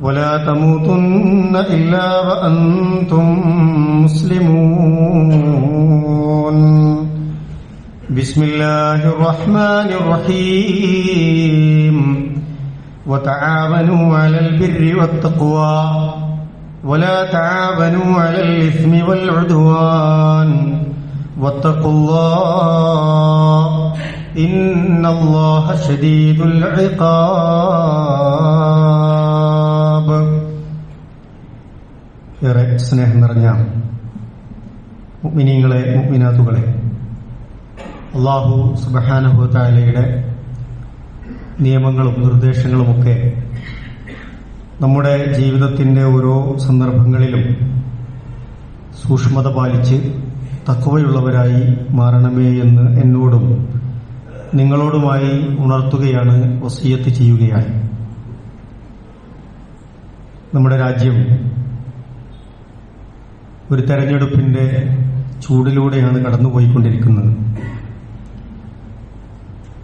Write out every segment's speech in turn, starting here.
ولا تموتن إلا وأنتم مسلمون. بسم الله الرحمن الرحيم. وتعاونوا على البر والتقوى. ولا تعاونوا على الإثم والعدوان. واتقوا الله إن الله شديد العقاب. ഏറെ സ്നേഹം നിറഞ്ഞ മുഗ്മിനീങ്ങളെ മുഗ്മിനാത്തുകളെ അള്ളാഹു സുബഹാനുഭവത്താലയുടെ നിയമങ്ങളും നിർദ്ദേശങ്ങളുമൊക്കെ നമ്മുടെ ജീവിതത്തിന്റെ ഓരോ സന്ദർഭങ്ങളിലും സൂക്ഷ്മത പാലിച്ച് തക്കവയുള്ളവരായി മാറണമേ എന്ന് എന്നോടും നിങ്ങളോടുമായി ഉണർത്തുകയാണ് വസീയത്ത് ചെയ്യുകയാണ്. നമ്മുടെ രാജ്യം ഒരു തെരഞ്ഞെടുപ്പിന്റെ ചൂടിലൂടെയാണ് കടന്നുപോയിക്കൊണ്ടിരിക്കുന്നത്.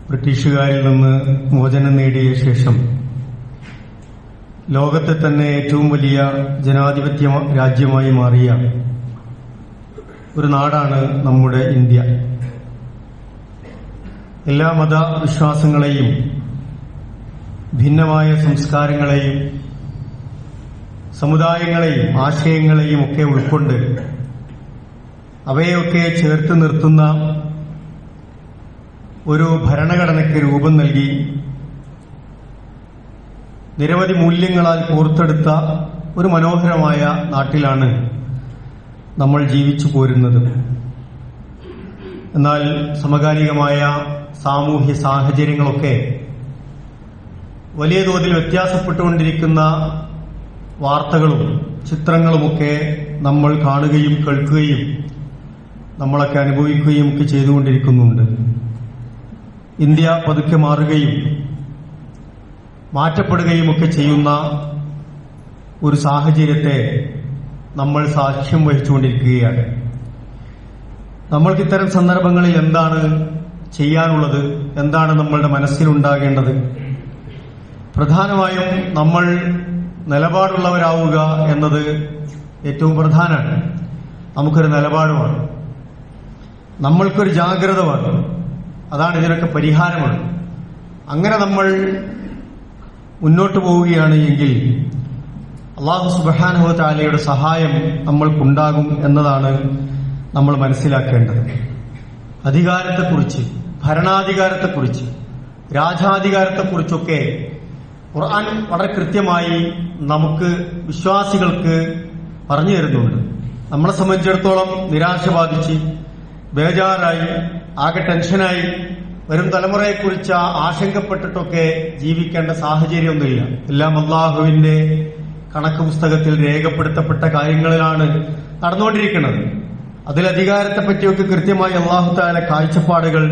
ബ്രിട്ടീഷുകാരിൽ നിന്ന് മോചനം നേടിയ ശേഷം ലോകത്തെ തന്നെ ഏറ്റവും വലിയ ജനാധിപത്യ രാജ്യമായി മാറിയ ഒരു നാടാണ് നമ്മുടെ ഇന്ത്യ. എല്ലാ മതവിശ്വാസങ്ങളെയും ഭിന്നമായ സംസ്കാരങ്ങളെയും സമുദായങ്ങളെയും ആശയങ്ങളെയും ഒക്കെ ഉൾക്കൊണ്ട് അവയൊക്കെ ചേർത്ത് നിർത്തുന്ന ഒരു ഭരണഘടനയ്ക്ക് രൂപം നൽകി നിരവധി മൂല്യങ്ങളാൽ കോർത്തെടുത്ത ഒരു മനോഹരമായ നാട്ടിലാണ് നമ്മൾ ജീവിച്ചു പോരുന്നത്. എന്നാൽ സമകാലികമായ സാമൂഹ്യ സാഹചര്യങ്ങളൊക്കെ വലിയ തോതിൽ വ്യത്യാസപ്പെട്ടുകൊണ്ടിരിക്കുന്ന വാർത്തകളും ചിത്രങ്ങളുമൊക്കെ നമ്മൾ കാണുകയും കേൾക്കുകയും നമ്മളൊക്കെ അനുഭവിക്കുകയും ഒക്കെ ചെയ്തുകൊണ്ടിരിക്കുന്നുണ്ട്. ഇന്ത്യ പതുക്കെ മാറുകയും മാറ്റപ്പെടുകയും ഒക്കെ ചെയ്യുന്ന ഒരു സാഹചര്യത്തെ നമ്മൾ സാക്ഷ്യം വഹിച്ചുകൊണ്ടിരിക്കുകയാണ്. നമ്മൾക്ക് ഇത്തരം സന്ദർഭങ്ങളിൽ എന്താണ് ചെയ്യാനുള്ളത്? എന്താണ് നമ്മളുടെ മനസ്സിലുണ്ടാകേണ്ടത്? പ്രധാനമായും നമ്മൾ നിലപാടുള്ളവരാവുക എന്നത് ഏറ്റവും പ്രധാനമാണ്. നമുക്കൊരു നിലപാടുമാണ്. നമ്മൾക്കൊരു ജാഗ്രത വേണം അതാണ് ഇതിനൊക്കെ പരിഹാരമാണ്. അങ്ങനെ നമ്മൾ മുന്നോട്ട് പോവുകയാണ് എങ്കിൽ അള്ളാഹു സുബാനുഹ താലയുടെ സഹായം നമ്മൾക്കുണ്ടാകും എന്നതാണ് നമ്മൾ മനസ്സിലാക്കേണ്ടത്. അധികാരത്തെക്കുറിച്ച് ഭരണാധികാരത്തെക്കുറിച്ച് രാജാധികാരത്തെക്കുറിച്ചൊക്കെ ഖുർആൻ വളരെ കൃത്യമായി നമുക്ക് വിശ്വാസികൾക്ക് പറഞ്ഞു തരുന്നുണ്ട്. നമ്മളെ സംബന്ധിച്ചിടത്തോളം നിരാശ ബാധിച്ച് ബേജാറായി ആകെ ടെൻഷനായി വരും തലമുറയെക്കുറിച്ച് ആശങ്കപ്പെട്ടിട്ടൊക്കെ ജീവിക്കേണ്ട സാഹചര്യമൊന്നുമില്ല. എല്ലാം അള്ളാഹുവിന്റെ കണക്ക് പുസ്തകത്തിൽ രേഖപ്പെടുത്തപ്പെട്ട കാര്യങ്ങളിലാണ് നടന്നുകൊണ്ടിരിക്കുന്നത്. അതിൽ അധികാരത്തെ പറ്റിയൊക്കെ കൃത്യമായി അള്ളാഹു താല കാഴ്ചപ്പാടുകൾ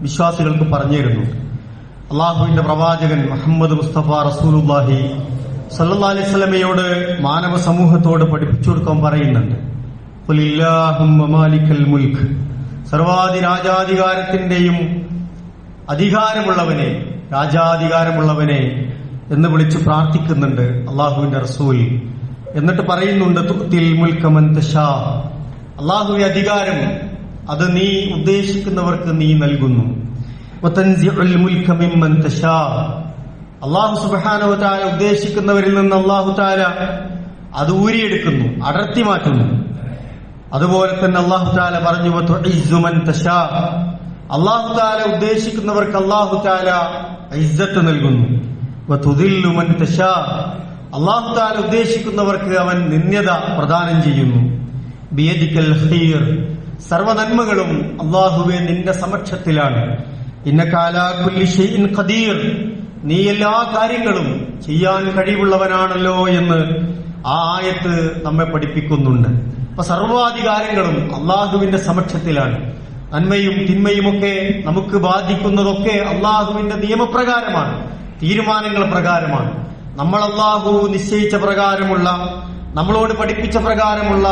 വിശ്വാസികൾക്ക് പറഞ്ഞു തരുന്നു. അള്ളാഹുവിന്റെ പ്രവാചകൻ മുഹമ്മദ് മുസ്തഫ റസൂലുല്ലാഹി സല്ലാ അലൈഹി സ്വലമയോട് മാനവ സമൂഹത്തോട് പഠിപ്പിച്ചു കൊടുക്കാൻ പറയുന്നുണ്ട്. മുൽക്ക് സർവാധി രാജാധികാരത്തിന്റെയും അധികാരമുള്ളവനെ രാജാധികാരമുള്ളവനെ എന്ന് വിളിച്ച് പ്രാർത്ഥിക്കുന്നുണ്ട് അള്ളാഹുവിന്റെ റസൂൽ. എന്നിട്ട് പറയുന്നുണ്ട് തുത്തിൽ മുൽക്കമൻ അള്ളാഹുവിന്റെ അധികാരം അത് നീ ഉദ്ദേശിക്കുന്നവർക്ക് നീ നൽകുന്നു. അള്ളാഹു വതആല ഉദ്ദേശിക്കുന്നവരിൽ നിന്ന് അള്ളാഹു താല അത് ഊരിയെടുക്കുന്നു അടർത്തി മാറ്റുന്നു. അതുപോലെ തന്നെ അള്ളാഹു താല പറഞ്ഞു "വതുഇസ്സു മൻ തശാ. അള്ളാഹു താല ഉദ്ദേശിക്കുന്നവർക്ക് അള്ളാഹു താല ഇജ്ജത്ത് നൽകുന്നു. അള്ളാഹു താല ഉദ്ദേശിക്കുന്നവർക്ക് അവൻ നിന്യത പ്രദാനം ചെയ്യുന്നു. ബിയദിക്കൽ സർവ നന്മകളും അള്ളാഹുവെ നിന്റെ സമക്ഷത്തിലാണ്. ഖദീർ. നീ എല്ലാ കാര്യങ്ങളും ചെയ്യാൻ കഴിവുള്ളവനാണല്ലോ എന്ന് ആ ആയത്ത് നമ്മെ പഠിപ്പിക്കുന്നുണ്ട്. അപ്പൊ സർവാധികാരങ്ങളും അള്ളാഹുവിന്റെ സമക്ഷത്തിലാണ്. നന്മയും തിന്മയുമൊക്കെ നമുക്ക് ബാധിക്കുന്നതൊക്കെ അള്ളാഹുവിന്റെ നിയമപ്രകാരമാണ് തീരുമാനങ്ങൾ പ്രകാരമാണ്. നമ്മൾ അള്ളാഹു നിശ്ചയിച്ച പ്രകാരമുള്ള നമ്മളോട് പഠിപ്പിച്ച പ്രകാരമുള്ള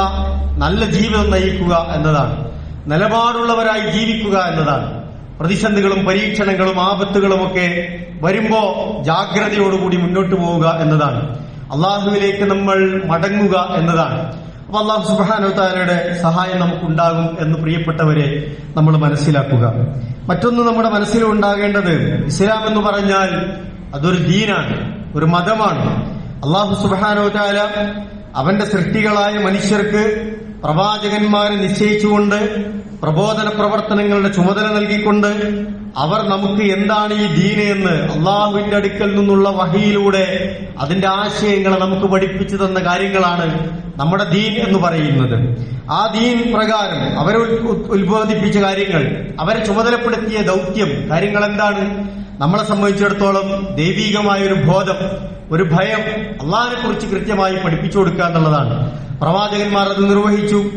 നല്ല ജീവിതം നയിക്കുക എന്നതാണ്. നിലപാടുള്ളവരായി ജീവിക്കുക എന്നതാണ്. പ്രതിസന്ധികളും പരീക്ഷണങ്ങളും ആപത്തുകളും ഒക്കെ വരുമ്പോ ജാഗ്രതയോടുകൂടി മുന്നോട്ട് പോവുക എന്നതാണ്. അള്ളാഹുവിലേക്ക് നമ്മൾ മടങ്ങുക എന്നതാണ്. അപ്പൊ അള്ളാഹു സുബാനുത്താലയുടെ സഹായം നമുക്കുണ്ടാകും എന്ന് പ്രിയപ്പെട്ടവരെ നമ്മൾ മനസ്സിലാക്കുക. മറ്റൊന്ന് നമ്മുടെ മനസ്സിൽ ഉണ്ടാകേണ്ടത് ഇസ്ലാം എന്ന് പറഞ്ഞാൽ അതൊരു ദീനാണ് ഒരു മതമാണ്. അള്ളാഹു സുബാനുത്താല അവന്റെ സൃഷ്ടികളായ മനുഷ്യർക്ക് പ്രവാചകന്മാരെ നിശ്ചയിച്ചുകൊണ്ട് പ്രബോധന പ്രവർത്തനങ്ങളുടെ ചുമതല നൽകിക്കൊണ്ട് അവർ നമുക്ക് എന്താണ് ഈ ദീന എന്ന് അള്ളാഹുവിന്റെ അടുക്കൽ നിന്നുള്ള വഹിയിലൂടെ അതിന്റെ ആശയങ്ങളെ നമുക്ക് പഠിപ്പിച്ചു തന്ന കാര്യങ്ങളാണ് നമ്മുടെ ദീൻ എന്ന് പറയുന്നത്. ആ ദീൻ പ്രകാരം അവരെ ഉത്ബോധിപ്പിച്ച കാര്യങ്ങൾ അവരെ ചുമതലപ്പെടുത്തിയ ദൗത്യം കാര്യങ്ങൾ എന്താണ് നമ്മളെ സംബന്ധിച്ചിടത്തോളം ദൈവീകമായ ഒരു ബോധം ഒരു ഭയം അള്ളാഹിനെ കുറിച്ച് കൃത്യമായി പഠിപ്പിച്ചു കൊടുക്കുക എന്നുള്ളതാണ്. പ്രവാചകന്മാർ അത് നിർവഹിച്ചു.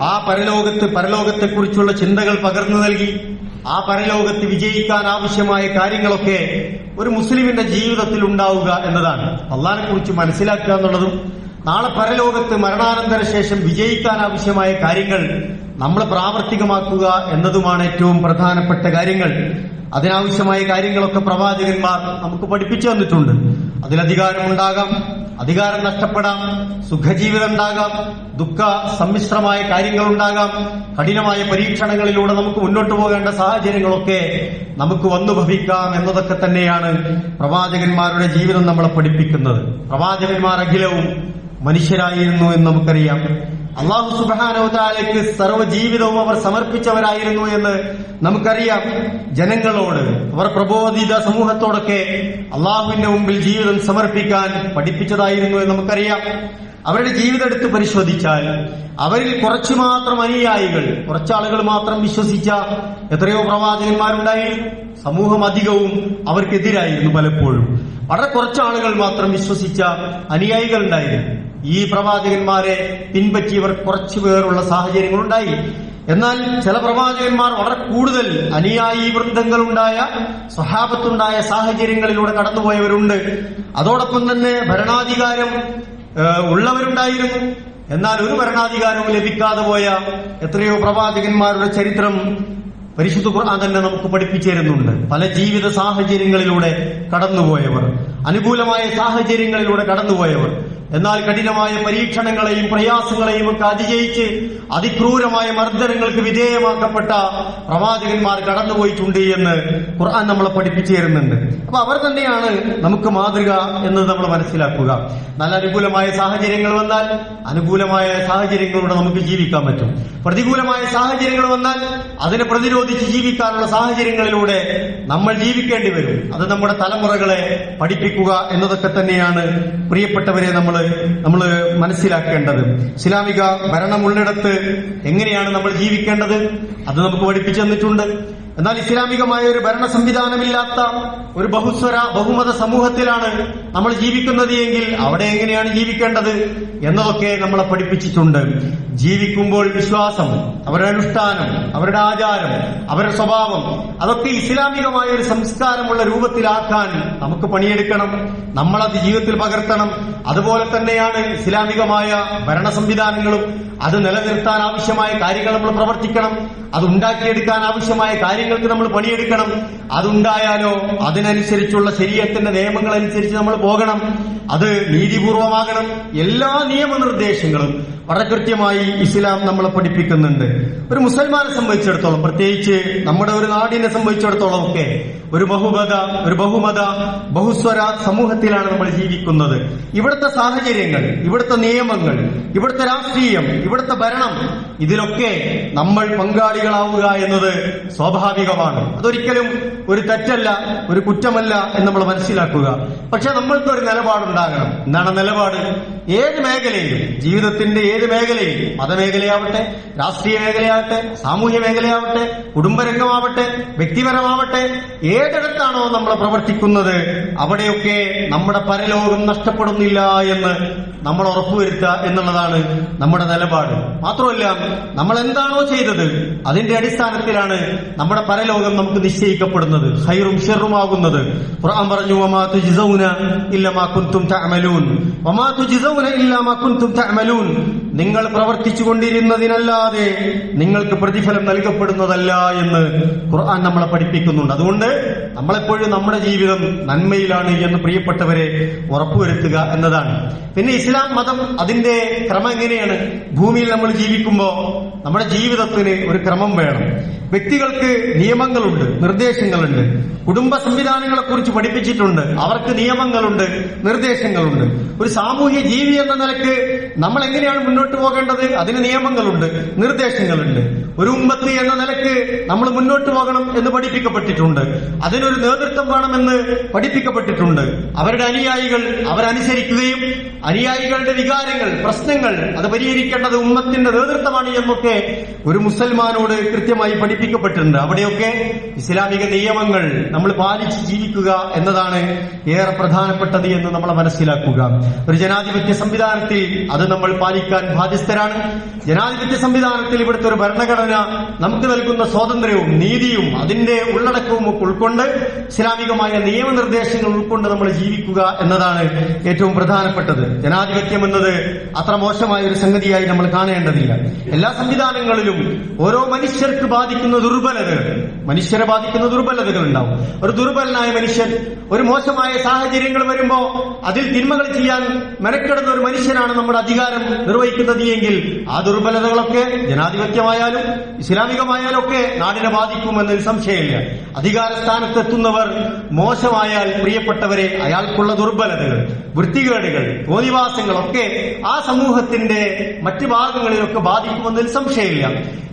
ആ പരലോകത്ത് പരലോകത്തെക്കുറിച്ചുള്ള ചിന്തകൾ പകർന്നു നൽകി. ആ പരലോകത്ത് വിജയിക്കാൻ ആവശ്യമായ കാര്യങ്ങളൊക്കെ ഒരു മുസ്ലിമിന്റെ ജീവിതത്തിൽ ഉണ്ടാവുക എന്നതാണ്. അള്ളാഹിനെ കുറിച്ച് മനസ്സിലാക്കുക എന്നുള്ളതും നാളെ പരലോകത്ത് മരണാനന്തര ശേഷം വിജയിക്കാൻ ആവശ്യമായ കാര്യങ്ങൾ നമ്മൾ പ്രാവർത്തികമാക്കുക എന്നതുമാണ് ഏറ്റവും പ്രധാനപ്പെട്ട കാര്യങ്ങൾ. അതിനാവശ്യമായ കാര്യങ്ങളൊക്കെ പ്രവാചകന്മാർ നമുക്ക് പഠിപ്പിച്ചു തന്നിട്ടുണ്ട്. അതിലധികാരമുണ്ടാകാം അധികാരം നഷ്ടപ്പെടാം സുഖജീവിതം ഉണ്ടാകാം ദുഃഖ സമ്മിശ്രമായ കാര്യങ്ങൾ ഉണ്ടാകാം കഠിനമായ പരീക്ഷണങ്ങളിലൂടെ നമുക്ക് മുന്നോട്ട് പോകേണ്ട സാഹചര്യങ്ങളൊക്കെ നമുക്ക് വന്നു ഭവിക്കാം എന്നതൊക്കെ തന്നെയാണ് പ്രവാചകന്മാരുടെ ജീവിതം നമ്മളെ പഠിപ്പിക്കുന്നത്. പ്രവാചകന്മാർ അഖിലവും മനുഷ്യരായിരുന്നു എന്ന് നമുക്കറിയാം. അള്ളാഹു സർവ ജീവിതവും അവർ സമർപ്പിച്ചവരായിരുന്നു എന്ന് നമുക്കറിയാം. ജനങ്ങളോട് അവർ പ്രബോധിത സമൂഹത്തോടൊക്കെ അള്ളാഹുവിന്റെ മുമ്പിൽ ജീവിതം സമർപ്പിക്കാൻ പഠിപ്പിച്ചതായിരുന്നു എന്ന് നമുക്കറിയാം. അവരുടെ ജീവിതം എടുത്ത് പരിശോധിച്ചാൽ അവരിൽ കുറച്ചു മാത്രം അനുയായികൾ കുറച്ചാളുകൾ മാത്രം വിശ്വസിച്ച എത്രയോ പ്രവാചകന്മാരുണ്ടായിരുന്നു സമൂഹം അധികവും അവർക്കെതിരായിരുന്നു പലപ്പോഴും. വളരെ കുറച്ചാളുകൾ മാത്രം വിശ്വസിച്ച അനുയായികൾ ഉണ്ടായിരുന്നു ഈ പ്രവാചകന്മാരെ പിൻപറ്റിയവർ കുറച്ചു പേരുള്ള സാഹചര്യങ്ങളുണ്ടായി. എന്നാൽ ചില പ്രവാചകന്മാർ വളരെ കൂടുതൽ അനുയായി വൃന്ദങ്ങളുണ്ടായ സ്വഹാബത്തുണ്ടായ സാഹചര്യങ്ങളിലൂടെ കടന്നുപോയവരുണ്ട്. അതോടൊപ്പം തന്നെ ഭരണാധികാരം ഉള്ളവരുണ്ടായിരുന്നു. എന്നാൽ ഒരു ഭരണാധികാരവും ലഭിക്കാതെ പോയ എത്രയോ പ്രവാചകന്മാരുടെ ചരിത്രം പരിശുദ്ധ ഖുർആൻ തന്നെ നമുക്ക് പഠിപ്പിച്ചു തരുന്നുണ്ട്. പല ജീവിത സാഹചര്യങ്ങളിലൂടെ കടന്നുപോയവർ അനുകൂലമായ സാഹചര്യങ്ങളിലൂടെ കടന്നുപോയവർ. എന്നാൽ കഠിനമായ പരീക്ഷണങ്ങളെയും പ്രയാസങ്ങളെയും ഒക്കെ അതിജയിച്ച് അതിക്രൂരമായ മർദ്ദനങ്ങൾക്ക് വിധേയമാക്കപ്പെട്ട പ്രവാചകന്മാർ കടന്നുപോയിട്ടുണ്ട് എന്ന് ഖുർആൻ നമ്മളെ പഠിപ്പിച്ചു തരുന്നുണ്ട് അപ്പൊ അവർ തന്നെയാണ് നമുക്ക് മാതൃക എന്നത് നമ്മൾ മനസ്സിലാക്കുക. നല്ല അനുകൂലമായ സാഹചര്യങ്ങൾ വന്നാൽ അനുകൂലമായ സാഹചര്യങ്ങളിലൂടെ നമുക്ക് ജീവിക്കാൻ പറ്റും. പ്രതികൂലമായ സാഹചര്യങ്ങൾ വന്നാൽ അതിനെ പ്രതിരോധിച്ച് ജീവിക്കാനുള്ള സാഹചര്യങ്ങളിലൂടെ നമ്മൾ ജീവിക്കേണ്ടി വരും. അത് നമ്മുടെ തലമുറകളെ പഠിപ്പിക്കുക എന്നതൊക്കെ തന്നെയാണ് പ്രിയപ്പെട്ടവരെ നമ്മൾ നമ്മൾ മനസ്സിലാക്കേണ്ടത്. ഇസ്ലാമിക ഭരണമുള്ളിടത്ത് എങ്ങനെയാണ് നമ്മൾ ജീവിക്കേണ്ടത്? അത് നമുക്ക് പഠിപ്പിച്ചു തന്നിട്ടുണ്ട്. എന്നാൽ ഇസ്ലാമികമായ ഒരു ഭരണ സംവിധാനമില്ലാത്ത ഒരു ബഹുസ്വര ബഹുമത സമൂഹത്തിലാണ് നമ്മൾ ജീവിക്കുന്നത് എങ്കിൽ അവിടെ എങ്ങനെയാണ് ജീവിക്കേണ്ടത് എന്നതൊക്കെ നമ്മളെ പഠിപ്പിച്ചിട്ടുണ്ട്. ജീവിക്കുമ്പോൾ വിശ്വാസം അവരുടെ അനുഷ്ഠാനം അവരുടെ ആചാരം അവരുടെ സ്വഭാവം അതൊക്കെ ഇസ്ലാമികമായ ഒരു സംസ്കാരമുള്ള രൂപത്തിലാക്കാൻ നമുക്ക് പണിയെടുക്കണം നമ്മളത് ജീവിതത്തിൽ പകർത്തണം. അതുപോലെ തന്നെയാണ് ഇസ്ലാമികമായ ഭരണ സംവിധാനങ്ങളും അത് നിലനിർത്താൻ ആവശ്യമായ കാര്യങ്ങൾ നമ്മൾ പ്രവർത്തിക്കണം. അത് ഉണ്ടാക്കിയെടുക്കാൻ ആവശ്യമായ കാര്യങ്ങൾക്ക് നമ്മൾ പണിയെടുക്കണം. അതുണ്ടായാലോ അതിനനുസരിച്ചുള്ള ശരീരത്തിന്റെ നിയമങ്ങൾ അനുസരിച്ച് നമ്മൾ പോകണം. അത് നീതിപൂർവമാകണം. എല്ലാ നിയമനിർദ്ദേശങ്ങളും വളരെ കൃത്യമായി ഇസ്ലാം നമ്മളെ പഠിപ്പിക്കുന്നുണ്ട്. ഒരു മുസൽമാനെ സംബന്ധിച്ചിടത്തോളം പ്രത്യേകിച്ച് നമ്മുടെ ഒരു നാടിനെ സംബന്ധിച്ചിടത്തോളം ഒക്കെ ഒരു ബഹുമത ഒരു ബഹുമത ബഹുസ്വര സമൂഹത്തിലാണ് നമ്മൾ ജീവിക്കുന്നത്. ഇവിടുത്തെ സാഹചര്യങ്ങൾ ഇവിടുത്തെ നിയമങ്ങൾ ഇവിടുത്തെ രാഷ്ട്രീയം ഇവിടുത്തെ ഭരണം ഇതിലൊക്കെ നമ്മൾ പങ്കാളികളാവുക എന്നത് സ്വാഭാവികമാണ് അതൊരിക്കലും ഒരു തെറ്റല്ല ഒരു കുറ്റമല്ല എന്ന് നമ്മൾ മനസ്സിലാക്കുക. പക്ഷെ നമ്മൾക്ക് ഒരു നിലപാടുണ്ടാകണം. എന്താണ് നിലപാട്? ഏത് മേഖലയിലും ജീവിതത്തിന്റെ ഏത് മേഖലയിലും മതമേഖലയാവട്ടെ രാഷ്ട്രീയ മേഖലയാവട്ടെ സാമൂഹ്യ മേഖലയാവട്ടെ കുടുംബരംഗമാവട്ടെ വ്യക്തിപരമാവട്ടെ ഏതിടത്താണോ നമ്മൾ പ്രവർത്തിക്കുന്നത് അവിടെയൊക്കെ നമ്മുടെ പരലോകം നഷ്ടപ്പെടുന്നില്ല എന്ന് നമ്മൾ ഉറപ്പുവരുത്തുക എന്നുള്ളതാണ് നമ്മുടെ നിലപാട്. മാത്രമല്ല നമ്മൾ എന്താണോ ചെയ്തത് അതിന്റെ അടിസ്ഥാനത്തിലാണ് നമ്മുടെ പരലോകം നമുക്ക് നിശ്ചയിക്കപ്പെടുന്നത് ഹൈറും ഷെറുമാകുന്നത്. ഖുർആൻ പറഞ്ഞു വമാ തുജ്സൗന ഇല്ല മാ കുൻതും തഅമലൂൻ. വമാ തുജ്സൗന ഇല്ല മാ കുൻതും തഅമലൂൻ. നിങ്ങൾ പ്രവർത്തിച്ചു കൊണ്ടിരുന്നതിനല്ലാതെ നിങ്ങൾക്ക് പ്രതിഫലം നൽകപ്പെടുന്നതല്ല എന്ന് ഖുർആൻ നമ്മളെ പഠിപ്പിക്കുന്നുണ്ട്. അതുകൊണ്ട് നമ്മളെപ്പോഴും നമ്മുടെ ജീവിതം നന്മയിലാണ് എന്ന് പ്രിയപ്പെട്ടവരെ ഉറപ്പുവരുത്തുക എന്നതാണ്. പിന്നെ ഇസ്ലാം മതം അതിന്റെ ക്രമം എങ്ങനെയാണ്? ഭൂമിയിൽ നമ്മൾ ജീവിക്കുമ്പോൾ നമ്മുടെ ജീവിതത്തിന് ഒരു ക്രമം വേണം. വ്യക്തികൾക്ക് നിയമങ്ങളുണ്ട് നിർദ്ദേശങ്ങളുണ്ട്. കുടുംബ സംവിധാനങ്ങളെ കുറിച്ച് പഠിപ്പിച്ചിട്ടുണ്ട്. അവർക്ക് നിയമങ്ങളുണ്ട് നിർദ്ദേശങ്ങളുണ്ട്. ഒരു സാമൂഹ്യ ജീവി എന്ന നിലയ്ക്ക് നമ്മൾ എങ്ങനെയാണ് മുന്നോട്ട് പോകേണ്ടത്? അതിന് നിയമങ്ങളുണ്ട് നിർദ്ദേശങ്ങളുണ്ട്. ഒരു ഉമ്മത്ത് എന്ന നിലയ്ക്ക് നമ്മൾ മുന്നോട്ട് പോകണം എന്ന് പഠിപ്പിക്കപ്പെട്ടിട്ടുണ്ട്. അതിനൊരു നേതൃത്വം വേണമെന്ന് പഠിപ്പിക്കപ്പെട്ടിട്ടുണ്ട്. അവരുടെ അനുയായികൾ അവരനുസരിക്കുകയും അനുയായികളുടെ വികാരങ്ങൾ പ്രശ്നങ്ങൾ അത് പരിഹരിക്കേണ്ടത് ഉമ്മത്തിന്റെ നേതൃത്വമാണ് എന്നൊക്കെ ഒരു മുസൽമാനോട് കൃത്യമായി പഠിപ്പിക്കപ്പെട്ടിട്ടുണ്ട്. അവിടെയൊക്കെ ഇസ്ലാമിക നിയമങ്ങൾ നമ്മൾ പാലിച്ച് ജീവിക്കുക എന്നതാണ് ഏറെ പ്രധാനപ്പെട്ടത് എന്ന് നമ്മൾ മനസ്സിലാക്കുക. ഒരു ജനാധിപത്യ സംവിധാനത്തിൽ അത് നമ്മൾ പാലിക്കാൻ ബാധ്യസ്ഥരാണ്. ജനാധിപത്യ സംവിധാനത്തിൽ ഇവിടുത്തെ ഒരു ഭരണഘടന നമുക്ക് നൽകുന്ന സ്വാതന്ത്ര്യവും നീതിയും അതിന്റെ ഉള്ളടക്കവും ഒക്കെ ഉൾക്കൊണ്ട് ഇസ്ലാമികമായ നിയമനിർദ്ദേശങ്ങൾ ഉൾക്കൊണ്ട് നമ്മൾ ജീവിക്കുക എന്നതാണ് ഏറ്റവും പ്രധാനപ്പെട്ടത്. ജനാധിപത്യം എന്നത് അത്ര മോശമായ ഒരു സംഗതിയായി നമ്മൾ കാണേണ്ടതില്ല. എല്ലാ സംവിധാനങ്ങളിലും ഓരോ മനുഷ്യർക്ക് ബാധിക്കുന്ന ദുർബലതകൾ മനുഷ്യരെ ബാധിക്കുന്ന ദുർബലതകൾ ഉണ്ടാവും. ഒരു ദുർബലനായ മനുഷ്യൻ ഒരു മോശമായ സാഹചര്യങ്ങൾ വരുമ്പോ അതിൽ തിന്മകൾ ചെയ്യാൻ മെനക്കെടുന്ന ഒരു മനുഷ്യനാണ് നമ്മുടെ അധികാരം നിർവഹിക്കുന്നത് എങ്കിൽ ആ ദുർബലതകളൊക്കെ ജനാധിപത്യമായാലും ഇസ്ലാമികമായാലും ഒക്കെ നാടിനെ ബാധിക്കുമെന്നൊരു സംശയമില്ല. അധികാര സ്ഥാനത്തെത്തുന്നവർ മോശമായാൽ പ്രിയപ്പെട്ടവരെ അയാൾക്കുള്ള ദുർബലതകൾ. വൃത്തികേടുകൾ തോന്നിവാസങ്ങളൊക്കെ ആ സമൂഹത്തിന്റെ മറ്റു ഭാഗങ്ങളിലൊക്കെ ബാധിക്കുമെന്നതിൽ സംശയമില്ല.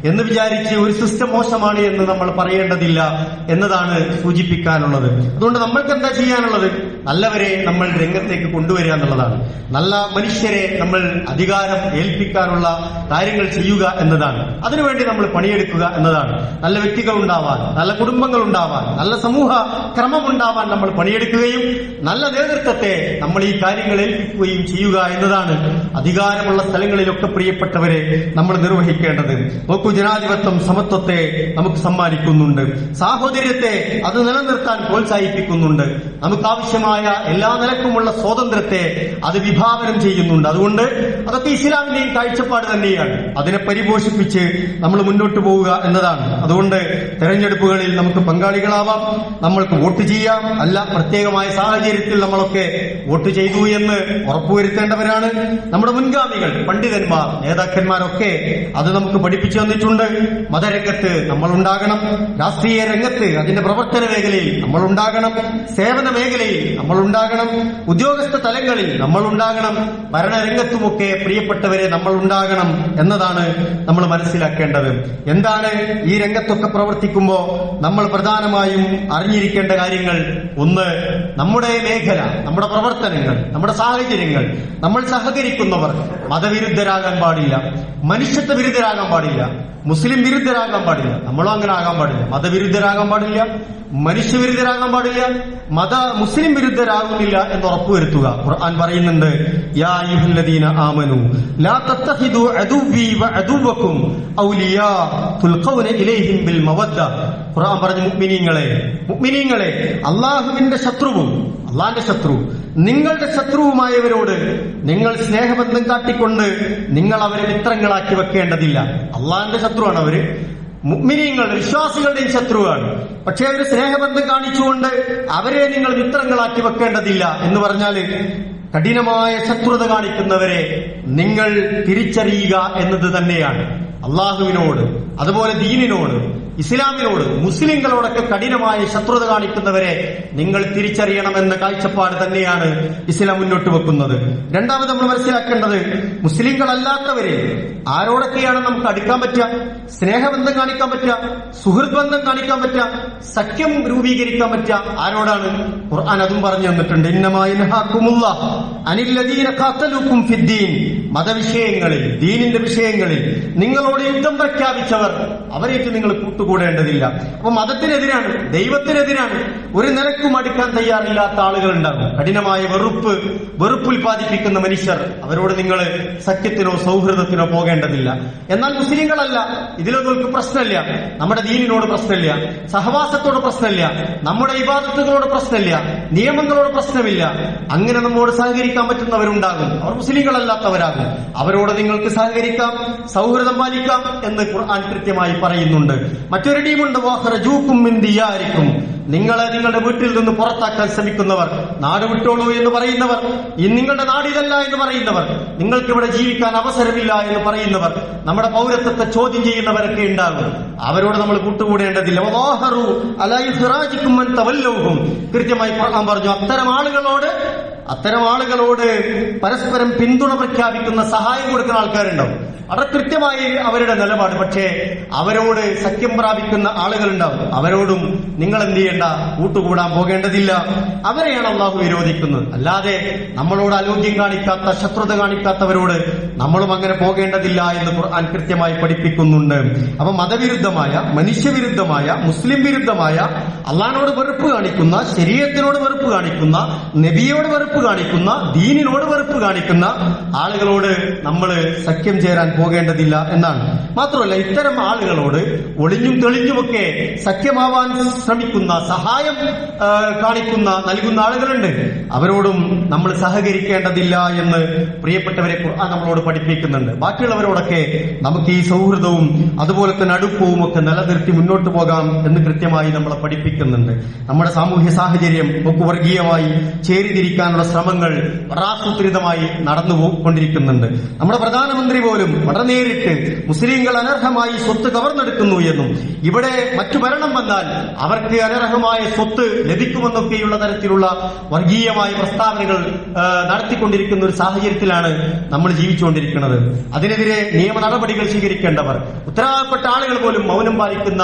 എന്ന് വിചാരിച്ച് ഒരു സിസ്റ്റം മോശമാണ് എന്ന് നമ്മൾ പറയേണ്ടതില്ല എന്നതാണ് സൂചിപ്പിക്കാനുള്ളത്. അതുകൊണ്ട് നമ്മൾക്ക് എന്താ ചെയ്യാനുള്ളത്? നല്ലവരെ നമ്മൾ രംഗത്തേക്ക് കൊണ്ടുവരിക എന്നുള്ളതാണ്. നല്ല മനുഷ്യരെ നമ്മൾ അധികാരം ഏൽപ്പിക്കാനുള്ള കാര്യങ്ങൾ ചെയ്യുക എന്നതാണ്. അതിനുവേണ്ടി നമ്മൾ പണിയെടുക്കുക എന്നതാണ്. നല്ല വ്യക്തികൾ ഉണ്ടാവാൻ നല്ല കുടുംബങ്ങൾ ഉണ്ടാവാൻ നല്ല സമൂഹ ക്രമമുണ്ടാവാൻ നമ്മൾ പണിയെടുക്കുകയും നല്ല നേതൃത്വത്തെ നമ്മൾ ഈ കാര്യങ്ങൾ ഏൽപ്പിക്കുകയും ചെയ്യുക എന്നതാണ് അധികാരമുള്ള സ്ഥലങ്ങളിലൊക്കെ പ്രിയപ്പെട്ടവരെ നമ്മൾ നിർവഹിക്കേണ്ടത്. നോക്കൂ ജനാധിപത്യം സമത്വത്തെ നമുക്ക് സമ്മാനിക്കുന്നുണ്ട്. സാഹോദര്യത്തെ അത് നിലനിർത്താൻ പ്രോത്സാഹിപ്പിക്കുന്നുണ്ട്. നമുക്ക് ആവശ്യമായ എല്ലാ നിലക്കുമുള്ള സ്വാതന്ത്ര്യത്തെ അത് വിഭാവനം ചെയ്യുന്നുണ്ട്. അതുകൊണ്ട് അതൊക്കെ ഇസ്ലാമിന്റെയും കാഴ്ചപ്പാട് തന്നെയാണ്. അതിനെ പരിപോഷിപ്പിച്ച് നമ്മൾ മുന്നോട്ട് പോവുക എന്നതാണ്. അതുകൊണ്ട് തെരഞ്ഞെടുപ്പുകളിൽ നമുക്ക് പങ്കാളികളാവാം നമ്മൾക്ക് വോട്ട് ചെയ്യാം. അല്ല പ്രത്യേകമായ സാഹചര്യത്തിൽ നമ്മളൊക്കെ വോട്ട് ചെയ്തു എന്ന് ഉറപ്പുവരുത്തേണ്ടവരാണ് നമ്മുടെ മുൻഗാമികൾ പണ്ഡിതന്മാർ നേതാക്കന്മാരൊക്കെ. അത് നമുക്ക് പഠിപ്പിച്ചു തന്നിട്ടുണ്ട്. മതരംഗത്ത് നമ്മൾ ഉണ്ടാകണം രാഷ്ട്രീയ രംഗത്ത് അതിന്റെ പ്രവർത്തന മേഖലയിൽ നമ്മൾ ഉണ്ടാകണം സേവന മേഖലയിൽ നമ്മൾ ഉണ്ടാകണം ഉദ്യോഗസ്ഥ തലങ്ങളിൽ നമ്മൾ ഉണ്ടാകണം ഭരണരംഗത്തുമൊക്കെ പ്രിയപ്പെട്ടവരെ നമ്മൾ ഉണ്ടാകണം എന്നതാണ് നമ്മൾ മനസ്സിലാക്കേണ്ടത്. എന്താണ് ഈ രംഗത്തൊക്കെ പ്രവർത്തിക്കുമ്പോൾ നമ്മൾ പ്രധാനമായും അറിഞ്ഞിരിക്കേണ്ട കാര്യങ്ങൾ? ഒന്ന് നമ്മുടെ മേഖല നമ്മുടെ പ്രവർത്തനങ്ങൾ. അവസരങ്ങൾ നമ്മുടെ സാഹചര്യങ്ങൾ. നമ്മൾ സഹകരിക്കുന്നവർ മതവിരുദ്ധരാകാൻ പാടില്ല മനുഷ്യത്വ വിരുദ്ധരാകാൻ പാടില്ല മുസ്ലിം വിരുദ്ധരാകാൻ പാടില്ല നമ്മളും അങ്ങനെ ആകാൻ പാടില്ല. മതവിരുദ്ധരാകാൻ പാടില്ല മനുഷ്യവിരുദ്ധരാകാൻ പാടില്ല മത മുസ്ലിം വിരുദ്ധരാകുന്നില്ല എന്ന് ഉറപ്പുവരുത്തുക ഖുർആൻ പറയുന്നുണ്ട് യാ അയ്യുഹല്ലദീന ലാ വഅദുവ്വക്കും ഔലിയാ ഇലൈഹിം ബിൽ മവദ്ദ. ഖുർആൻ പറഞ്ഞു മുഅ്മിനീങ്ങളെ മുഅ്മിനീങ്ങളെ അള്ളാഹുവിന്റെ ശത്രുവും അള്ളാന്റെ ശത്രു നിങ്ങളുടെ ശത്രുവുമായവരോട് നിങ്ങൾ സ്നേഹബന്ധം കാട്ടിക്കൊണ്ട് നിങ്ങൾ അവരെ മിത്രങ്ങളാക്കി വെക്കേണ്ടതില്ല. അള്ളാഹിന്റെ ശത്രുവാണ് അവർ. മുഗ്മിനീങ്ങൾ വിശ്വാസികളുടെയും ശത്രുവാണ്. പക്ഷേ അവർ സ്നേഹബന്ധം കാണിച്ചുകൊണ്ട് അവരെ നിങ്ങൾ മിത്രങ്ങളാക്കി വെക്കേണ്ടതില്ല എന്ന് പറഞ്ഞാൽ കഠിനമായ ശത്രുത കാണിക്കുന്നവരെ നിങ്ങൾ തിരിച്ചറിയുക എന്നത് തന്നെയാണ്. അള്ളാഹുവിനോട് അതുപോലെ ദീനിനോട് ഇസ്ലാമിനോട് മുസ്ലിങ്ങളോടൊക്കെ കഠിനമായ ശത്രുത കാണിക്കുന്നവരെ നിങ്ങൾ തിരിച്ചറിയണമെന്ന കാഴ്ചപ്പാട് തന്നെയാണ് ഇസ്ലാം മുന്നോട്ട് വെക്കുന്നത്. രണ്ടാമത് നമ്മൾ മനസ്സിലാക്കേണ്ടത് മുസ്ലിങ്ങളല്ലാത്തവരെ ആരോടൊക്കെയാണ് നമുക്ക് അടുക്കാൻ പറ്റുക? സ്നേഹബന്ധം കാണിക്കാൻ പറ്റുക? സുഹൃത് ബന്ധം കാണിക്കാൻ പറ്റുക? സഖ്യം രൂപീകരിക്കാൻ പറ്റുക? ആരോടാണ്? ഖുർആൻ അതും പറഞ്ഞു തന്നിട്ടുണ്ട്. ഇന്നമായിനഹാക്കുമുള്ള അനില്ലദീന മതവിഷയങ്ങളിൽ ദീനിന്റെ വിഷയങ്ങളിൽ നിങ്ങളോട് യുദ്ധം പ്രഖ്യാപിച്ചവർ അവരേറ്റ് നിങ്ങൾ കൂട്ടുകൂടേണ്ടതില്ല. അപ്പൊ മതത്തിനെതിരാണ് ദൈവത്തിനെതിരാണ് ഒരു നിലക്കും അടുക്കാൻ തയ്യാറില്ലാത്ത ആളുകൾ ഉണ്ടാകും. കഠിനമായ വെറുപ്പ് വെറുപ്പ് ഉൽപ്പാദിപ്പിക്കുന്ന മനുഷ്യർ അവരോട് നിങ്ങൾ സഖ്യത്തിനോ സൗഹൃദത്തിനോ പോകേണ്ടതില്ല. എന്നാൽ മുസ്ലിങ്ങളല്ല ഇതിലൊന്നും പ്രശ്നമില്ല. നമ്മുടെ ദീനിനോട് പ്രശ്നമില്ല. സഹവാസത്തോട് പ്രശ്നമില്ല. നമ്മുടെ ഇബാദത്തുകളോട് പ്രശ്നമില്ല. നിയമങ്ങളോട് പ്രശ്നമില്ല. അങ്ങനെ നമ്മോട് സഹകരിക്കാൻ പറ്റുന്നവരുണ്ടാകും. അവർ മുസ്ലിങ്ങളല്ലാത്തവരാകും. അവരോട് നിങ്ങൾക്ക് സഹകരിക്കാം സൗഹൃദം പാലിക്കാം എന്ന് ഖുർആൻ കൃത്യമായി പറയുന്നുണ്ട്. മറ്റൊരു ടീമുണ്ട് വാഹറജൂക്കും മിൻ ദിയാരിക്കും. നിങ്ങളെ നിങ്ങളുടെ വീട്ടിൽ നിന്ന് പുറത്താക്കാൻ ശ്രമിക്കുന്നവർ നാട് വിട്ടോളൂ എന്ന് പറയുന്നവർ ഈ നിങ്ങളുടെ നാടിതല്ല എന്ന് പറയുന്നവർ നിങ്ങൾക്ക് ഇവിടെ ജീവിക്കാൻ അവസരമില്ല എന്ന് പറയുന്നവർ നമ്മുടെ പൗരത്വത്തെ ചോദ്യം ചെയ്യുന്നവരൊക്കെ ഉണ്ടാകും. അവരോട് നമ്മൾ കൂട്ടുകൂടേണ്ടതില്ല. കൃത്യമായി പറഞ്ഞു അത്തരം ആളുകളോട് അത്തരം ആളുകളോട് പരസ്പരം പിന്തുണ പ്രഖ്യാപിക്കുന്ന സഹായം കൊടുക്കുന്ന ആൾക്കാരുണ്ടാവും. വളരെ കൃത്യമായി അവരുടെ നിലപാട്. പക്ഷേ അവരോട് സഖ്യം പ്രാപിക്കുന്ന ആളുകളുണ്ടാവും. അവരോടും നിങ്ങൾ എന്ത് ചെയ്യേണ്ട? കൂട്ടുകൂടാൻ പോകേണ്ടതില്ല. അവരെയാണ് അള്ളാഹു വിരോധിക്കുന്നത്. അല്ലാതെ നമ്മളോട് അലോക്യം കാണിക്കാത്ത ശത്രുത കാണിക്കാത്തവരോട് നമ്മളും അങ്ങനെ പോകേണ്ടതില്ല എന്ന് ഖുർആൻ കൃത്യമായി പഠിപ്പിക്കുന്നുണ്ട്. അപ്പൊ മതവിരുദ്ധമായ മനുഷ്യവിരുദ്ധമായ മുസ്ലിം വിരുദ്ധമായ അള്ളഹാനോട് വെറുപ്പ് കാണിക്കുന്ന ശരീരത്തിനോട് വെറുപ്പ് കാണിക്കുന്ന നബിയോട് വെറുപ്പ് കാണിക്കുന്ന ദീനിനോട് വെറുപ്പ് കാണിക്കുന്ന ആളുകളോട് നമ്മൾ സഖ്യം ചേരാൻ പോകേണ്ടതില്ല എന്നാണ്. മാത്രമല്ല ഇത്തരം ആളുകളോട് ഒളിഞ്ഞും തെളിഞ്ഞുമൊക്കെ സഖ്യമാവാൻ ശ്രമിക്കുന്ന സഹായം കാണിക്കുന്ന നൽകുന്ന ആളുകളുണ്ട്. അവരോടും നമ്മൾ സഹകരിക്കേണ്ടതില്ല എന്ന് പ്രിയപ്പെട്ടവരെ നമ്മളോട് പഠിപ്പിക്കുന്നുണ്ട്. ബാക്കിയുള്ളവരോടൊക്കെ നമുക്ക് ഈ സൗഹൃദവും അതുപോലെ തന്നെ അടുപ്പവും ഒക്കെ നിലനിർത്തി മുന്നോട്ട് പോകാം എന്ന് കൃത്യമായി നമ്മളെ പഠിപ്പിക്കുന്നുണ്ട്. നമ്മുടെ സാമൂഹ്യ സാഹചര്യം ഒക്കെ വർഗീയമായി ചേരിതിരിക്കാനുള്ള ശ്രമങ്ങൾ ആസൂത്രിതമായി നടന്നു കൊണ്ടിരിക്കുന്നുണ്ട് നമ്മുടെ പ്രധാനമന്ത്രി പോലും വളരെ നേരിട്ട് മുസ്ലിങ്ങൾ അനർഹമായി സ്വത്ത് കവർന്നെടുക്കുന്നു എന്നും ഇവിടെ മറ്റു ഭരണം വന്നാൽ അവർക്ക് അനർഹമായ സ്വത്ത് ലഭിക്കുമെന്നൊക്കെയുള്ള തരത്തിലുള്ള വർഗീയമായ പ്രസ്താവനകൾ നടത്തിക്കൊണ്ടിരിക്കുന്ന ഒരു സാഹചര്യത്തിലാണ് നമ്മൾ ജീവിച്ചുകൊണ്ടിരിക്കുന്നത്. അതിനെതിരെ നിയമ നടപടികൾ സ്വീകരിക്കേണ്ടവർ ഉത്തരവാദപ്പെട്ട ആളുകൾ പോലും മൗനം പാലിക്കുന്ന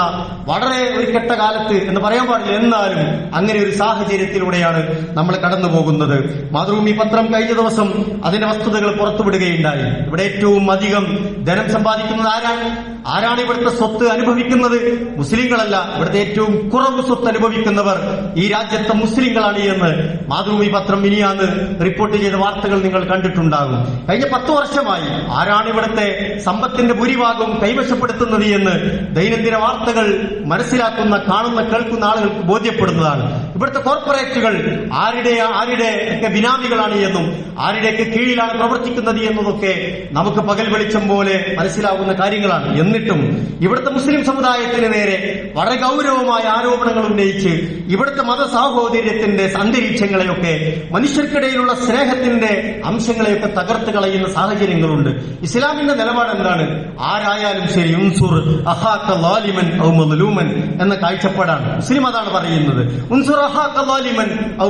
വളരെ ഒരു കെട്ട കാലത്ത് എന്ന് പറയാൻ പാടില്ല. എന്നാലും അങ്ങനെ ഒരു സാഹചര്യത്തിലൂടെയാണ് നമ്മൾ കടന്നു പോകുന്നത് മാതൃഭൂമി പത്രം കഴിഞ്ഞ ദിവസം അതിന്റെ വസ്തുതകൾ പുറത്തുവിടുകയുണ്ടായി. ഇവിടെ ഏറ്റവും അധികം ധനം സമ്പാദിക്കുന്നത് ആരാണ്? ആരാണ് ഇവിടുത്തെ സ്വത്ത് അനുഭവിക്കുന്നത്? മുസ്ലിങ്ങളല്ല ഇവിടുത്തെ ഏറ്റവും കുറവ് സ്വത്ത് അനുഭവിക്കുന്നവർ ഈ രാജ്യത്തെ മുസ്ലിങ്ങളാണ് എന്ന് മാതൃഭൂമി പത്രം മിനിയാന്ന് റിപ്പോർട്ട് ചെയ്ത വാർത്തകൾ നിങ്ങൾ കണ്ടിട്ടുണ്ടാകും. കഴിഞ്ഞ പത്ത് വർഷമായി ആരാണ് ഇവിടുത്തെ സമ്പത്തിന്റെ ഭൂരിഭാഗവും കൈവശപ്പെടുത്തുന്നത് എന്ന് ദൈനംദിന വാർത്തകൾ മനസ്സിലാക്കുന്ന കാണുന്ന കേൾക്കുന്ന ആളുകൾക്ക് ബോധ്യപ്പെടുന്നതാണ്. ഇവിടുത്തെ കോർപ്പറേറ്റുകൾ ആരുടെ ആരുടെ ഒക്കെ ബിനാമികളാണ് എന്നും ആരുടെയൊക്കെ കീഴിലാണ് പ്രവർത്തിക്കുന്നത് എന്നതൊക്കെ നമുക്ക് പകൽ വെളിച്ചം പോലെ മനസ്സിലാകുന്ന കാര്യങ്ങളാണ്. എന്നിട്ടും ഇവിടുത്തെ മുസ്ലിം സമുദായത്തിന് നേരെ വളരെ ഗൗരവമായ ആരോപണങ്ങൾ ഉന്നയിച്ച് ഇവിടുത്തെ മത സാഹോദര്യത്തിന്റെ അന്തരീക്ഷങ്ങളെയൊക്കെ മനുഷ്യർക്കിടയിലുള്ള സ്നേഹത്തിന്റെ അംശങ്ങളെയൊക്കെ തകർത്ത് കളയുന്ന സാഹചര്യങ്ങളുണ്ട്. ഇസ്ലാമിന്റെ നിലപാട് എന്താണ്? ആരായാലും ശരി ഉൻസുർ ലാലിമൻ ഔ എന്ന കാഴ്ചപ്പാടാണ്. മുസ്ലിം അതാണ് പറയുന്നത്. ഉൻസുർ ലാലിമൻ ഔ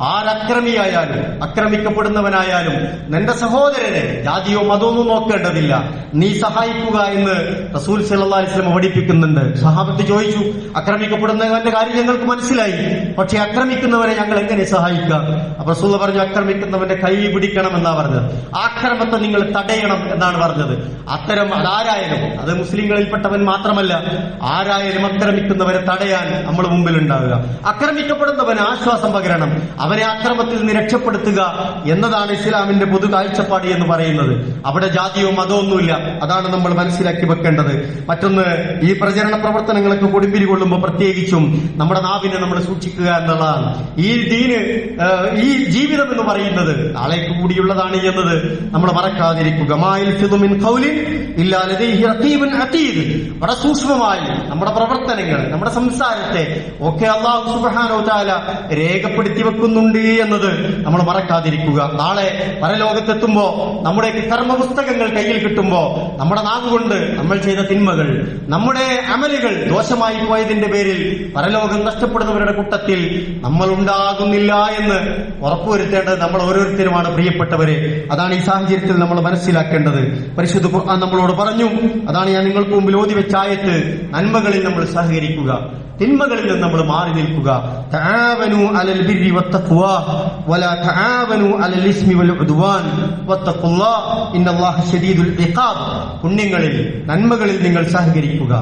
ആരക്രമിയായാലും ആക്രമിക്കപ്പെടുന്നവനായാലും നിന്റെ സഹോദരനെ ജാതിയോ മതമോ നോക്കേണ്ടതില്ല. നീ സഹായിക്കുക എന്ന് റസൂൽ സല്ലല്ലാഹു അലൈഹി വസല്ലം പഠിപ്പിക്കുന്നുണ്ട്. സഹാബത്ത് ചോദിച്ചു ആക്രമിക്കപ്പെടുന്നവന്റെ കാര്യം ഞങ്ങൾക്ക് മനസ്സിലായി. പക്ഷെ ആക്രമിക്കുന്നവരെ ഞങ്ങൾ എങ്ങനെ സഹായിക്കാം അപ്പൊ റസൂൽ പറഞ്ഞു ആക്രമിക്കുന്നവന്റെ കൈ പിടിക്കണം എന്നാ പറഞ്ഞത്. ആക്രമത്തെ നിങ്ങൾ തടയണം എന്നാണ് പറഞ്ഞത്. അത്തരം അതാരായാലും അത് മുസ്ലിങ്ങളിൽപ്പെട്ടവൻ മാത്രമല്ല ആരായാലും ആക്രമിക്കുന്നവരെ തടയാൻ നമ്മൾ മുമ്പിൽ ഉണ്ടാവുക ആക്രമിക്കപ്പെടുന്നവന് ആശ്വാസം പകരണം അവനെ അക്രമത്തിൽ നിന്ന് രക്ഷപ്പെടുത്തുക എന്നതാണ് ഇസ്ലാമിന്റെ പൊതു കാഴ്ചപ്പാട് എന്ന് പറയുന്നത്. അവിടെ ജാതിയോ മതമൊന്നുമില്ല അതാണ് നമ്മൾ മനസ്സിലാക്കി വെക്കേണ്ടത്. മറ്റൊന്ന് ഈ പ്രചരണ പ്രവർത്തനങ്ങളൊക്കെ കൊടുമ്പിരി കൊള്ളുമ്പോൾ പ്രത്യേകിച്ചും നമ്മുടെ നാവിനെ നമ്മൾ സൂക്ഷിക്കുക എന്നുള്ളതാണ്. ഈ ദീന് ഈ ജീവിതം എന്ന് പറയുന്നത് നാളേക്ക് കൂടിയുള്ളതാണ് എന്നത് നമ്മൾ മറക്കാതിരിക്കുക. വളരെ സൂക്ഷ്മമായി നമ്മുടെ പ്രവർത്തനങ്ങൾ നമ്മുടെ സംസാരത്തെ ഒക്കെ അള്ളാഹു സുബാനോ ചാല രേഖപ്പെടുത്തി വെക്കുന്നുണ്ട് എന്നത് നമ്മൾ മറക്കാതിരിക്കുക. നാളെ പരലോകത്തെത്തുമ്പോ നമ്മുടെ കർമ്മപുസ്തകങ്ങൾ കയ്യിൽ കിട്ടുമ്പോ നമ്മുടെ നാവുകൊണ്ട് നമ്മൾ ചെയ്ത തിന്മകൾ നമ്മുടെ അമലുകൾ ദോഷമായി പോയതിന്റെ പേരിൽ പരലോകം നഷ്ടപ്പെടുന്നവരുടെ കൂട്ടത്തിൽ നമ്മൾ ഉണ്ടാകുന്നില്ല എന്ന് ഉറപ്പുവരുത്തേണ്ടത് നമ്മൾ ഓരോരുത്തരുമാണ് പ്രിയപ്പെട്ടവരെ. അതാണ് ഈ സാഹചര്യത്തിൽ നമ്മൾ മനസ്സിലാക്കേണ്ടത്. പരിശുദ്ധ ഖുർആൻ നമ്മളോട് പറഞ്ഞു അതാണ് ഞാൻ നിങ്ങൾക്ക് മുമ്പിൽ ഓതി വെച്ച ആയത്ത് നന്മകളിൽ നമ്മൾ സഹകരിക്കുക തിന്മകളിൽ നിന്ന് നമ്മൾ മാറി നിൽക്കുക. വലാ അലൽ ഇസ്മി വൽ ഉദ്വാൻ വത്തഖുല്ലാഹ് ഇന്നല്ലാഹ ഇഖാബ് പുണ്യങ്ങളിൽ നന്മകളിൽ നിങ്ങൾ സഹകരിക്കുക.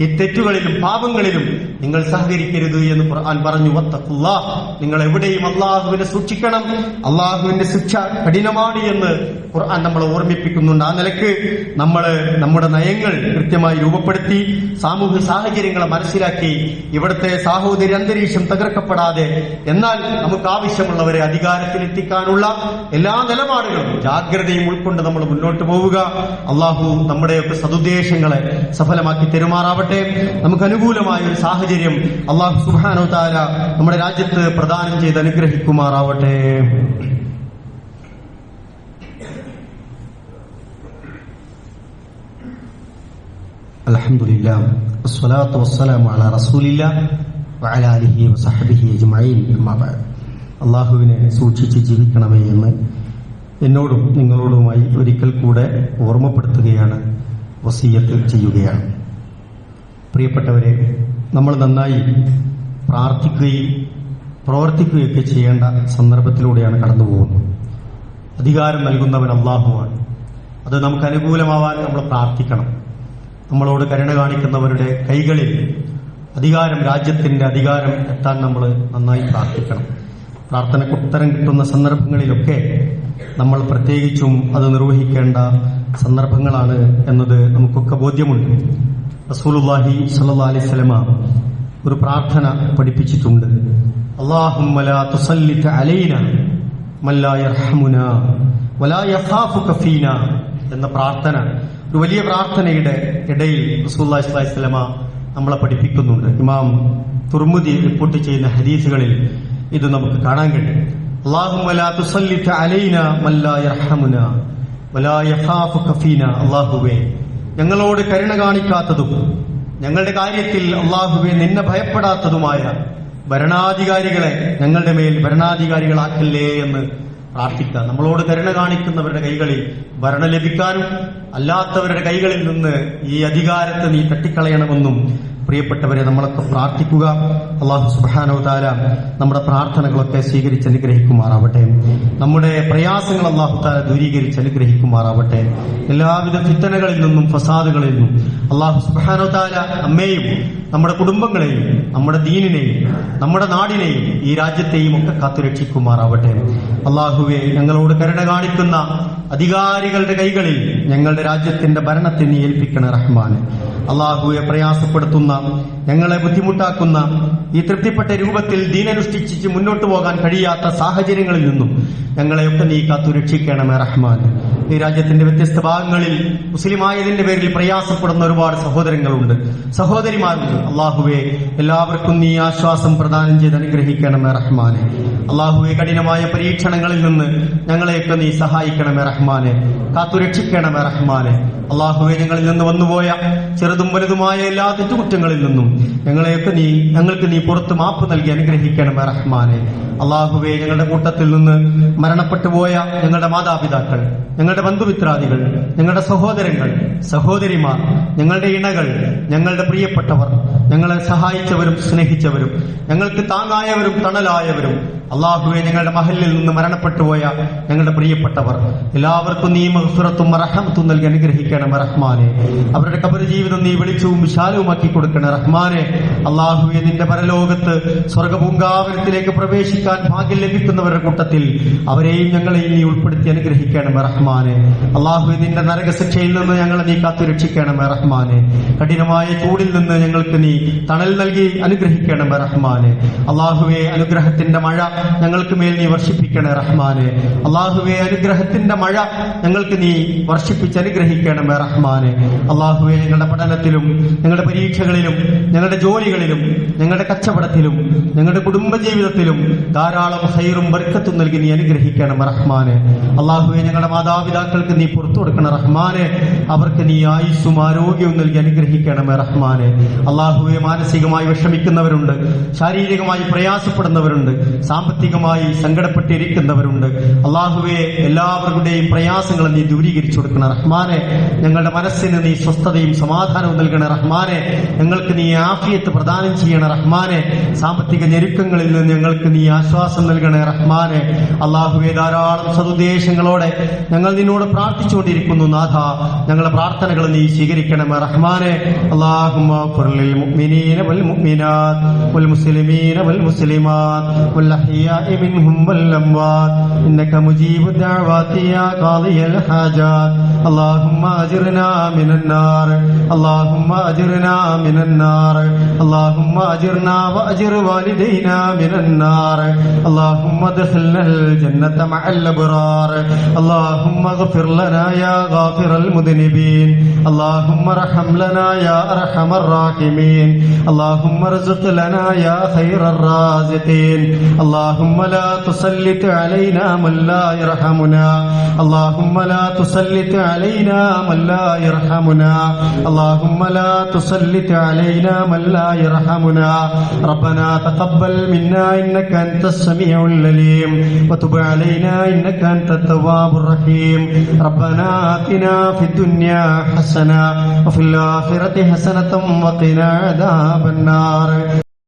തെറ്റുകളിലും പാപങ്ങളിലും നിങ്ങൾ സഹകരിക്കരുത് എന്ന് ഖുർആൻ പറഞ്ഞു വത്തഖുല്ലാഹ് നിങ്ങൾ എവിടെയും അള്ളാഹുവിനെ സൂക്ഷിക്കണം. അള്ളാഹുവിന്റെ ശിക്ഷ കഠിനമാണ് എന്ന് ഖുർആൻ നമ്മളെ ഓർമ്മിപ്പിക്കുന്നുണ്ട്. ആ നിലയ്ക്ക് നമ്മൾ നമ്മുടെ നയങ്ങൾ കൃത്യമായി രൂപപ്പെടുത്തി സാമൂഹ്യ സാഹചര്യങ്ങളെ മനസ്സിലാക്കി ഇവിടുത്തെ സാഹോദര്യ അന്തരീക്ഷം തകർക്കപ്പെടാതെ എന്നാൽ നമുക്ക് ആവശ്യമുള്ളവരെ അധികാരത്തിലെത്തിക്കാനുള്ള എല്ലാ നിലപാടുകളും ജാഗ്രതയും ഉൾക്കൊണ്ട് നമ്മൾ മുന്നോട്ട് പോവുക. അള്ളാഹു നമ്മുടെയൊക്കെ സതുദ്ദേശങ്ങളെ സഫലമാക്കി തെരുമാറാവട്ടെ. നമുക്ക് അനുകൂലമായ ഒരു സാഹചര്യം അള്ളാഹു സുബാനോ താര നമ്മുടെ രാജ്യത്ത് പ്രദാനം ചെയ്ത് അനുഗ്രഹിക്കുമാറാവട്ടെ. വസ്സലാമു വഅല അലിഹി അജ്മഈൻ. അള്ളാഹുവിനെ സൂക്ഷിച്ച് ജീവിക്കണമേ എന്ന് എന്നോടും നിങ്ങളോടുമായി ഒരിക്കൽ കൂടെ ഓർമ്മപ്പെടുത്തുകയാണ് വസീയത്ത് ചെയ്യുകയാണ്. പ്രിയപ്പെട്ടവരെ നമ്മൾ നന്നായി പ്രാർത്ഥിക്കുകയും പ്രവർത്തിക്കുകയൊക്കെ ചെയ്യേണ്ട സന്ദർഭത്തിലൂടെയാണ് കടന്നു പോകുന്നത് അധികാരം നൽകുന്നവൻ അള്ളാഹുവാണ് അത് നമുക്ക് അനുകൂലമാവാൻ നമ്മൾ പ്രാർത്ഥിക്കണം. നമ്മളോട് കരുണ കാണിക്കുന്നവരുടെ കൈകളിൽ അധികാരം രാജ്യത്തിന്റെ അധികാരം എത്താൻ നമ്മൾ നന്നായി പ്രാർത്ഥിക്കണം. പ്രാർത്ഥനയ്ക്ക് ഉത്തരം കിട്ടുന്ന സന്ദർഭങ്ങളിലൊക്കെ നമ്മൾ പ്രത്യേകിച്ചും അത് നിർവഹിക്കേണ്ട സന്ദർഭങ്ങളാണ് എന്നത് നമുക്കൊക്കെ ബോധ്യമുണ്ട്. റസൂലുള്ളാഹി സ്വല്ലല്ലാഹി അലൈഹി വസല്ലമ ഒരു പ്രാർത്ഥന പഠിപ്പിച്ചിട്ടുണ്ട്. ഫീന എന്ന പ്രാർത്ഥന. ഒരു വലിയ പ്രാർത്ഥനയുടെ ഇടയിൽ സ്വല്ലല്ലാഹി അലൈഹി വസല്ലമ നമ്മളെ പഠിപ്പിക്കുന്നുണ്ട്. ഇമാം തുർമുദി റിപ്പോർട്ട് ചെയ്യുന്ന ഹദീസുകളിൽ ഇത് നമുക്ക് കാണാൻ കഴിയും. അല്ലാഹുമ്മ ലാ ഞങ്ങളോട് കരുണ കാണിക്കാത്തതും ഞങ്ങളുടെ കാര്യത്തിൽ അള്ളാഹുവെ നിന്നെ ഭയപ്പെടാത്തതുമായ ഭരണാധികാരികളെ ഞങ്ങളുടെ മേൽ ഭരണാധികാരികളാക്കല്ലേ എന്ന് പ്രാർത്ഥിക്കുക. നമ്മളോട് കരുണ കാണിക്കുന്നവരുടെ കൈകളിൽ ഭരണം ലഭിക്കാനും അല്ലാത്തവരുടെ കൈകളിൽ നിന്ന് ഈ അധികാരത്തെ നീ തട്ടിക്കളയണമെന്നും പ്രിയപ്പെട്ടവരെ നമ്മളൊക്കെ പ്രാർത്ഥിക്കുക. അള്ളാഹു സുബാനോ താല നമ്മുടെ പ്രാർത്ഥനകളൊക്കെ സ്വീകരിച്ച് അനുഗ്രഹിക്കുമാറാവട്ടെ. നമ്മുടെ പ്രയാസങ്ങൾ അള്ളാഹു താല ദൂരീകരിച്ച് അനുഗ്രഹിക്കുമാറാവട്ടെ. എല്ലാവിധ ഫിത്തനകളിൽ നിന്നും ഫസാദുകളിൽ നിന്നും അള്ളാഹു സുബാനോ താല അമ്മയെയും നമ്മുടെ കുടുംബങ്ങളെയും നമ്മുടെ ദീനിനെയും നമ്മുടെ നാടിനെയും ഈ രാജ്യത്തെയും ഒക്കെ കാത്തുരക്ഷിക്കുമാറാവട്ടെ. അള്ളാഹുവെ ഞങ്ങളോട് കരുണ കാണിക്കുന്ന അധികാരികളുടെ കൈകളിൽ ഞങ്ങളുടെ രാജ്യത്തിന്റെ ഭരണത്തെ നീ ഏൽപ്പിക്കണ റഹ്മാന്. അള്ളാഹുവെ പ്രയാസപ്പെടുത്തുന്ന ഞങ്ങളെ ബുദ്ധിമുട്ടാക്കുന്ന ഈ തൃപ്തിപ്പെട്ട രൂപത്തിൽ ദീനനുഷ്ഠിച്ച് മുന്നോട്ട് പോകാൻ കഴിയാത്ത സാഹചര്യങ്ങളിൽ നിന്നും ഞങ്ങളെയൊക്കെ നീ കാത്തു രക്ഷിക്കണമേ റഹ്മാൻ ഈ രാജ്യത്തിന്റെ വ്യത്യസ്ത ഭാഗങ്ങളിൽ മുസ്ലിമായതിന്റെ പേരിൽ പ്രയാസപ്പെടുന്ന ഒരുപാട് സഹോദരങ്ങളുണ്ട്. സഹോദരിമാരുണ്ട്. അള്ളാഹുവെ എല്ലാവർക്കും നീ ആശ്വാസം പ്രദാനം ചെയ്ത് അനുഗ്രഹിക്കണമേ റഹ്മാനെ. അള്ളാഹുവെ കഠിനമായ പരീക്ഷണങ്ങളിൽ നിന്ന് ഞങ്ങളെയൊക്കെ നീ സഹായിക്കണമേ റഹ്മാനെ. കാത്തുരക്ഷിക്കണമേ റഹ്മാനെ. അള്ളാഹുവെ ഞങ്ങളിൽ നിന്ന് വന്നുപോയ ചെറുതും വലുതുമായ എല്ലാ തെറ്റുകുറ്റങ്ങളിൽ നിന്നും ഞങ്ങളെയൊക്കെ നീ ഞങ്ങൾക്ക് നീ പുറത്ത് മാപ്പ് നൽകി അനുഗ്രഹിക്കണമേ റഹ്മാനെ. അള്ളാഹുവെ ഞങ്ങളുടെ കൂട്ടത്തിൽ നിന്ന് മരണപ്പെട്ടു പോയ ഞങ്ങളുടെ മാതാപിതാക്കൾ ഞങ്ങളുടെ ബന്ധുമിത്രാദികൾ ഞങ്ങളുടെ സഹോദരങ്ങൾ സഹോദരിമാർ ഞങ്ങളുടെ ഇണകൾ ഞങ്ങളുടെ പ്രിയപ്പെട്ടവർ ഞങ്ങളെ സഹായിച്ചവരും സ്നേഹിച്ചവരും ഞങ്ങൾക്ക് താങ്ങായവരും തണലായവരും അള്ളാഹുവെ ഞങ്ങളുടെ മഹലിൽ നിന്ന് മരണപ്പെട്ടുപോയ ഞങ്ങളുടെ പ്രിയപ്പെട്ടവർ എല്ലാവർക്കും നീ മഹസുറത്തും റഹമത്തും നൽകി അനുഗ്രഹിക്കണം റഹ്മാനെ. അവരുടെ കബർ ജീവിതം നീ വെളിച്ചവും വിശാലവുമാക്കി കൊടുക്കണം റഹ്മാനെ. അള്ളാഹുവെ നിന്റെ പരലോകത്ത് സ്വർഗപൂങ്കാവനത്തിലേക്ക് പ്രവേശിക്കാൻ ഭാഗ്യം ലഭിക്കുന്നവരുടെ കൂട്ടത്തിൽ അവരെയും ഞങ്ങളെയും നീ ഉൾപ്പെടുത്തി അനുഗ്രഹിക്കണം റഹ്മാനെ. അള്ളാഹുവെ നിന്റെ നരകശിക്ഷയിൽ നിന്ന് ഞങ്ങളെ നീ കാത്തു രക്ഷിക്കണം റഹ്മാനെ. കഠിനമായ ചൂടിൽ നിന്ന് ഞങ്ങൾക്ക് നീ തണൽ നൽകി അനുഗ്രഹിക്കണം റഹ്മാനെ. അള്ളാഹുവെ അനുഗ്രഹത്തിന്റെ മഴ ഞങ്ങൾക്ക് മേൽ നീ വർഷിപ്പിക്കണേ റഹ്മാനെ. അള്ളാഹുവെ അനുഗ്രഹത്തിന്റെ മഴ ഞങ്ങൾക്ക് നീ വർഷിപ്പിച്ച് അനുഗ്രഹിക്കണമേ റഹ്മാനെ. അള്ളാഹുവെ ഞങ്ങളുടെ പഠനത്തിലും ഞങ്ങളുടെ പരീക്ഷകളിലും ഞങ്ങളുടെ ജോലികളിലും ഞങ്ങളുടെ കച്ചവടത്തിലും ഞങ്ങളുടെ കുടുംബജീവിതത്തിലും ധാരാളം ഹൈറും ബർക്കത്തും നൽകി നീ അനുഗ്രഹിക്കണം റഹ്മാനെ. അള്ളാഹുവെ ഞങ്ങളുടെ മാതാപിതാക്കൾക്ക് നീ പുറത്തു കൊടുക്കണം റഹ്മാനെ. അവർക്ക് നീ ആയുസ്സും ആരോഗ്യവും നൽകി അനുഗ്രഹിക്കണമേ റഹ്മാനെ. അള്ളാഹുവെ മാനസികമായി വിഷമിക്കുന്നവരുണ്ട് ശാരീരികമായി പ്രയാസപ്പെടുന്നവരുണ്ട് സാമ്പത്തികമായി സങ്കടപ്പെട്ടിരിക്കുന്നവരുണ്ട്. അള്ളാഹുവെ എല്ലാവരുടെയും പ്രയാസങ്ങൾ നീ ദൂരീകരിച്ചു കൊടുക്കണം. റഹ്മാനെ ഞങ്ങളുടെ മനസ്സിന് നീ സ്വസ്ഥതയും സമാധാനവും നൽകണ. റഹ്മാനെ ഞങ്ങൾക്ക് നീ ആഫിയത്ത് പ്രദാനം ചെയ്യണ. റഹ്മാനെ സാമ്പത്തിക ഞെരുക്കങ്ങളിൽ നിന്ന് ഞങ്ങൾക്ക് നീ ആശ്വാസം നൽകണേ. റഹ്മാനെ അള്ളാഹുവെ ധാരാളം സതുദ്ദേശങ്ങളോടെ ഞങ്ങൾ നിന്നോട് പ്രാർത്ഥിച്ചുകൊണ്ടിരിക്കുന്നു. നാഥ ഞങ്ങളുടെ പ്രാർത്ഥനകൾ നീ സ്വീകരിക്കണമേ. റഹ്മാനെ മുഅ്മിനീന വൽ മുഅ്മിനാത്ത് വൽ മുസ്ലിമീന الأحياء منهم والأموات. إنك مجيب الدعوات يا قاضي الحاجات. اللهم أجرنا من النار. اللهم أجرنا من النار. اللهم أجرنا وأجر والدينا من النار. اللهم ادخلنا الجنة مع الأبرار. اللهم اغفر لنا يا غافر المذنبين. اللهم ارحم لنا يا أرحم الراحمين. اللهم ارزق لنا يا خير الرازقين. اللهم لا تسلط علينا من لا يرحمنا. اللهم لا تسلط علينا من لا يرحمنا. اللهم لا تسلط علينا من لا يرحمنا. ربنا تقبل منا إنك أنت السميع العليم. وتب علينا إنك أنت التواب الرحيم. ربنا آتنا في الدنيا حسنة وفي الآخرة حسنة وقنا عذاب النار.